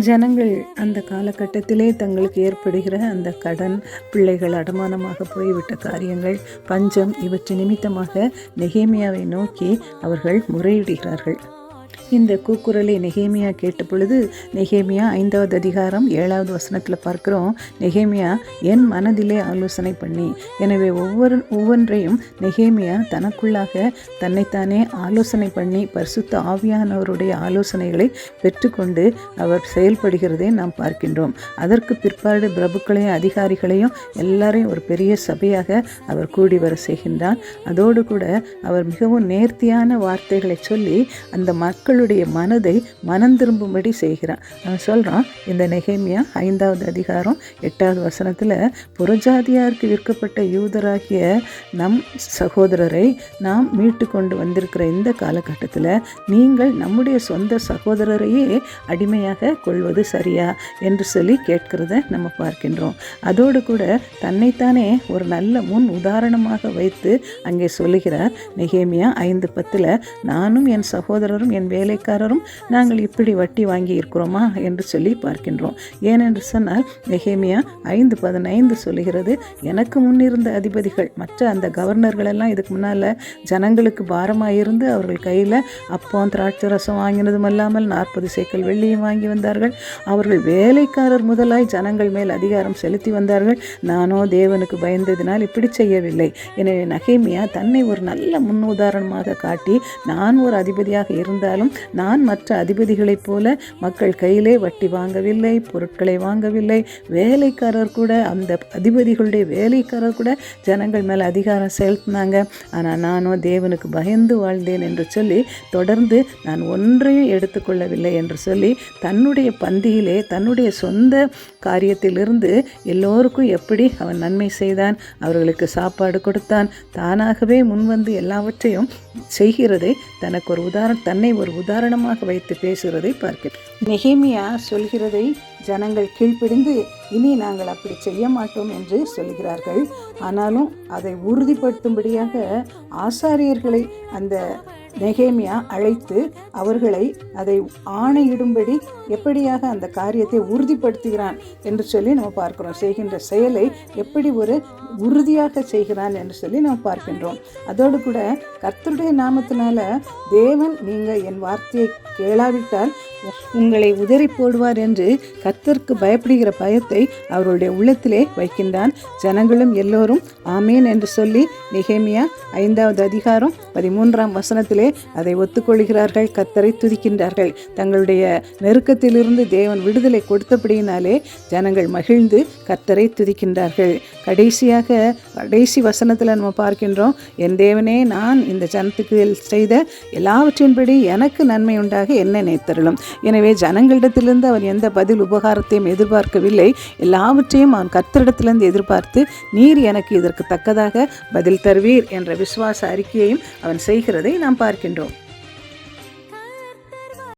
ஜனங்கள் அந்த காலகட்டத்திலே தங்களுக்கு ஏற்படுகிற அந்த கடன் பிள்ளைகள் அடமானமாக போய்விட்ட காரியங்கள் பஞ்சம் இவற்றை நிமித்தமாக நெகேமியாவை நோக்கி அவர்கள் முறையிடுகிறார்கள். இந்த கூக்குரலை நெகேமியா கேட்ட பொழுது நெகேமியா ஐந்தாவது அதிகாரம் ஏழாவது வசனத்தில் பார்க்குறோம் நெகேமியா என் மனதிலே ஆலோசனை பண்ணி. எனவே ஒவ்வொரு ஒவ்வொன்றையும் நெகேமியா தனக்குள்ளாக தன்னைத்தானே ஆலோசனை பண்ணி பரிசுத்த ஆவியானவருடைய ஆலோசனைகளை பெற்றுக்கொண்டு அவர் செயல்படுகிறதை நாம் பார்க்கின்றோம். அதற்கு பிற்பாடு பிரபுக்களையும் அதிகாரிகளையும் எல்லாரையும் ஒரு பெரிய சபையாக அவர் கூடி வர செய்கின்றார். அதோடு கூட அவர் மிகவும் நேர்த்தியான வார்த்தைகளை சொல்லி அந்த மக்கள் அவளுடைய மனதை மனம் திரும்பும்படி செய்கிறான். அவன் சொல்கிறான் இந்த நெகேமியா ஐந்தாவது அதிகாரம் எட்டாவது வசனத்தில் புறஜாதியாருக்கு விற்கப்பட்ட யூதராகிய நம் சகோதரரை நாம் மீட்டு கொண்டு வந்திருக்கிற இந்த காலகட்டத்தில் நீங்கள் நம்முடைய சொந்த சகோதரரையே அடிமையாக கொள்வது சரியா? என்று சொல்லி கேட்கிறத நம்ம பார்க்கின்றோம். அதோடு கூட தன்னைத்தானே ஒரு நல்ல முன் உதாரணமாக வைத்து அங்கே சொல்லுகிறார் நெகேமியா ஐந்து பத்தில் நானும் என் சகோதரரும் என் வேலைக்காரரும் நாங்கள் இப்படி வட்டி வாங்கி இருக்கிறோமா என்று சொல்லி பார்க்கின்றோம். ஏனென்று சொன்னால் நெகேமியா ஐந்து பதினைந்து சொல்லுகிறது எனக்கு முன்னிருந்த அதிபதிகள் மற்ற அந்த கவர்னர்கள் எல்லாம் இதுக்கு முன்னால் ஜனங்களுக்கு பாரமாக இருந்து அவர்கள் கையில் அப்பம் திராட்சை ரசம் வாங்கினதும் அல்லாமல் நாற்பது சேக்கல் வெள்ளியும் வாங்கி வந்தார்கள். அவர்கள் வேலைக்காரர் முதலாய் ஜனங்கள் மேல் அதிகாரம் செலுத்தி வந்தார்கள். நானோ தேவனுக்கு பயந்ததினால் இப்படி செய்யவில்லை. எனவே நகைமியா தன்னை ஒரு நல்ல முன்னுதாரணமாக காட்டி நான் ஒரு அதிபதியாக இருந்தாலும் நான் மற்ற அதிபதிகளைப் போல மக்கள் கையிலே வட்டி வாங்கவில்லை பொருட்களை வாங்கவில்லை. வேலைக்காரர் கூட அந்த அதிபதிகளுடைய வேலைக்காரர் கூட ஜனங்கள் மேலே அதிகாரம் செலுத்தினாங்க. ஆனால் நானும் தேவனுக்கு பயந்து வாழ்ந்தேன் என்று சொல்லி தொடர்ந்து நான் ஒன்றையும் எடுத்துக்கொள்ளவில்லை என்று சொல்லி தன்னுடைய பந்தியிலே தன்னுடைய சொந்த காரியத்திலிருந்து எல்லோருக்கும் எப்படி அவன் நன்மை செய்தான் அவர்களுக்கு சாப்பாடு கொடுத்தான் தானாகவே முன்வந்து எல்லாவற்றையும் செய்கிறதை தனக்கு ஒரு உதாரணம் தன்னை ஒரு உதாரணமாக வைத்து பேசுகிறதை பார்க்கிறேன் நெகேமியா சொல்கிறதை ஜனங்கள் கீழ்ப்பிடிந்து இனி நாங்கள் அப்படி செய்ய மாட்டோம் என்று சொல்கிறார்கள். ஆனாலும் அதை உறுதிப்படுத்தும்படியாக ஆசாரியர்களை அந்த நெகேமியா அழைத்து அவர்களை அதை ஆணையிடும்படி எப்படியாக அந்த காரியத்தை உறுதிப்படுத்துகிறான் என்று சொல்லி நம்ம பார்க்கிறோம். செய்கின்ற செயலை எப்படி ஒரு உறுதியாக செய்கிறான் என்று சொல்லி நாம் பார்க்கின்றோம். அதோடு கூட கர்த்தருடைய நாமத்தினால தேவன் நீங்கள் என் வார்த்தையை கேளாவிட்டால் உங்களை உதறி போடுவார் என்று கர்த்தருக்கு பயப்படுகிற பயத்தை அவருடைய உள்ளத்திலே வைக்கின்றான். ஜனங்களும் எல்லோரும் ஆமேன் என்று சொல்லி நெகேமியா ஐந்தாவது அதிகாரம் பதிமூன்றாம் வசனத்திலே அதை ஒத்துக்கொள்கிறார்கள் கத்தரை துதிக்கின்றார்கள். தங்களுடைய நெருக்கத்திலிருந்து தேவன் விடுதலை கொடுத்தபடியினாலே ஜனங்கள் மகிழ்ந்து கத்தரை துதிக்கின்றார்கள். கடைசியாக கடைசி வசனத்தில் நம்ம பார்க்கின்றோம் என் தேவனே நான் இந்த ஜனத்துக்கு செய்த எல்லாவற்றின்படி எனக்கு நன்மை உண்டாக என்ன நினைத்தருளும் எனவே ஜனங்களிடத்திலிருந்து அவன் எந்த பதில் உபகாரத்தையும் எதிர்பார்க்கவில்லை. எல்லாவற்றையும் அவன் கத்தரிடத்திலிருந்து எதிர்பார்த்து நீர் எனக்கு இதற்கு தக்கதாக பதில் தருவீர் என்ற விசுவாச அறிக்கையையும் அவன் செய்கிறதை நாம் பார்க்கின்றோம்.